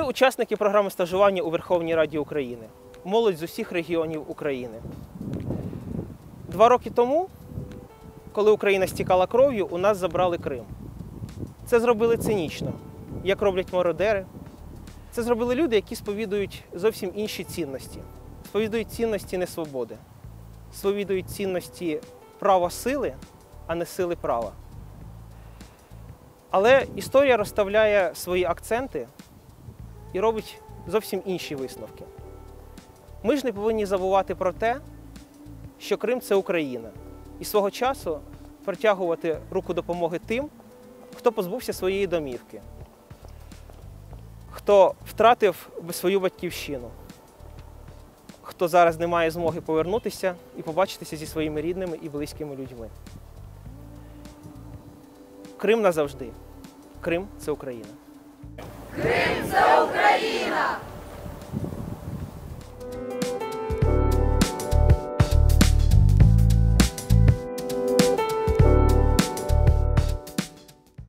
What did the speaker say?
учасники програми стажування у Верховній Раді України, молодь з усіх регіонів України. Два роки тому, коли Україна стікала кров'ю, у нас забрали Крим. Це зробили цинічно, як роблять мародери. Це зробили люди, які сповідують зовсім інші цінності. Сповідують цінності не свободи, сповідують цінності права сили, а не сили права. Але історія розставляє свої акценти і робить зовсім інші висновки. Ми ж не повинні забувати про те, що Крим це Україна, і свого часу протягувати руку допомоги тим, хто позбувся своєї домівки, хто втратив свою батьківщину, хто зараз не має змоги повернутися і побачитися зі своїми рідними і близькими людьми. Крим назавжди. Крим це Україна. Крим це Україна!